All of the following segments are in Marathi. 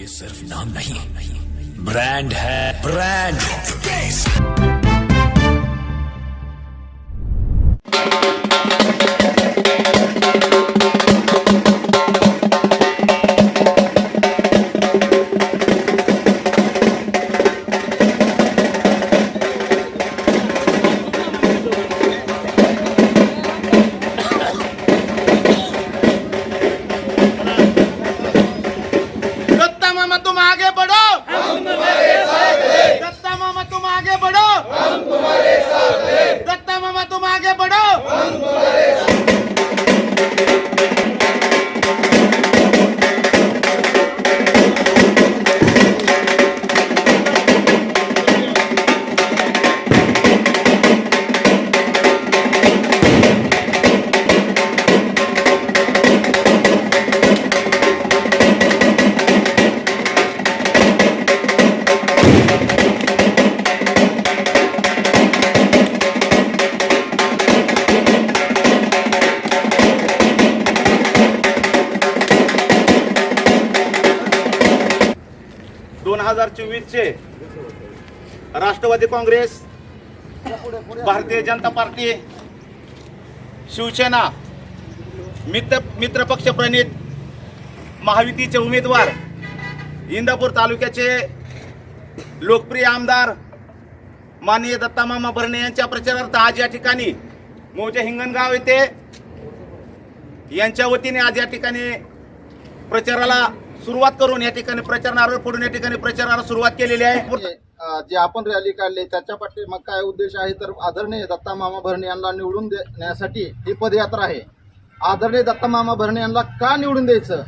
ये सिर्फ नाम नहीं। ब्रांड है ब्रांड तुम आगे बढ़ो। हजार चोवीस चे राष्ट्रवादी काँग्रेस भारतीय जनता पार्टी शिवसेना मित्र मित्रपक्ष प्रणित महायुतीचे उमेदवार इंदापूर तालुक्याचे लोकप्रिय आमदार माननीय दत्तामामा भरणे यांच्या प्रचारार्थ आज या ठिकाणी मोजे हिंगणगाव येथे यांच्या वतीने आज या ठिकाणी प्रचाराला सुरुवात करून या ठिकाणी प्रचार नारळ या ठिकाणी प्रचाराला सुरुवात केलेली आहे. जे आपण रॅली काढली त्याच्या पाठी मग काय उद्देश आहे तर आदरणीय दत्ता मामा भरणे यांना निवडून देण्यासाठी ही पदयात्रा आहे. आदरणीय दत्ता मामा भरणे यांना का निवडून द्यायचं?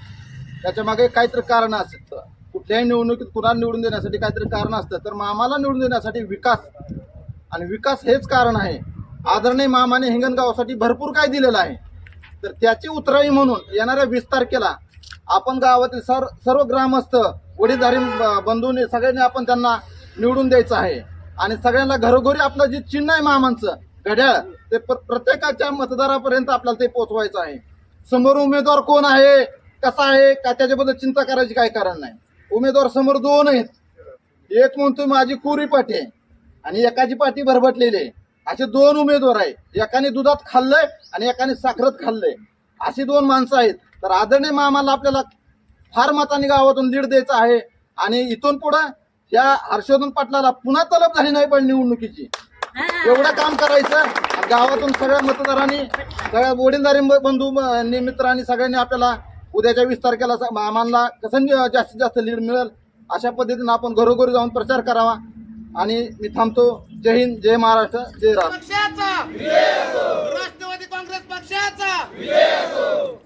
त्याच्यामागे काहीतरी कारण असतं. कुठल्याही निवडणुकीत कुणाला निवडून देण्यासाठी काहीतरी कारण असतं तर मामाला निवडून देण्यासाठी विकास. आणि विकास हेच कारण आहे. आदरणीय मामाने हिंगणगावासाठी भरपूर काय दिलेलं आहे. तर त्याची उतराई म्हणून येणाऱ्या वीस तारखेला आपण गावातील सर सर्व ग्रामस्थ वडीलधारी ब- बंधूंनी सगळ्यांनी आपण त्यांना निवडून द्यायचं आहे. आणि सगळ्यांना घरोघरी आपलं जे चिन्ह आहे मामांचं घड्याळ ते प्र- प्रत्येकाच्या मतदारापर्यंत आपल्याला ते पोहोचवायचं आहे. समोर उमेदवार कोण आहे कसा आहे का त्याच्याबद्दल चिंता करायची काय कारण नाही. उमेदवार समोर दोन आहेत. एक म्हणतो माझी कुरी पाठी आहे आणि एकाची पाठी भरभटलेली आहे. असे दोन उमेदवार आहे एकाने दुधात खाल्लंय आणि एकाने साखरत खाल्लंय. अशी दोन माणसं आहेत. तर आदरणीय मामाला आपल्याला फार मतांनी गावातून लीड द्यायचं आहे. आणि इथून पुढं या हर्षवर्धन पाटलाला पुन्हा तलब झाली नाही पण निवडणुकीची. एवढं काम करायचं. गावातून सगळ्या मतदारांनी सगळ्या वडीलधारी बंधू मित्रांनी सगळ्यांनी आपल्याला उद्याच्या वीस तारखेला आम्हाला कसं जास्तीत जास्त लीड मिळेल अशा पद्धतीनं आपण घरोघरी जाऊन प्रचार करावा. आणि मी थांबतो. जय हिंद जय महाराष्ट्र जय राम. पक्षाचा. Milheto!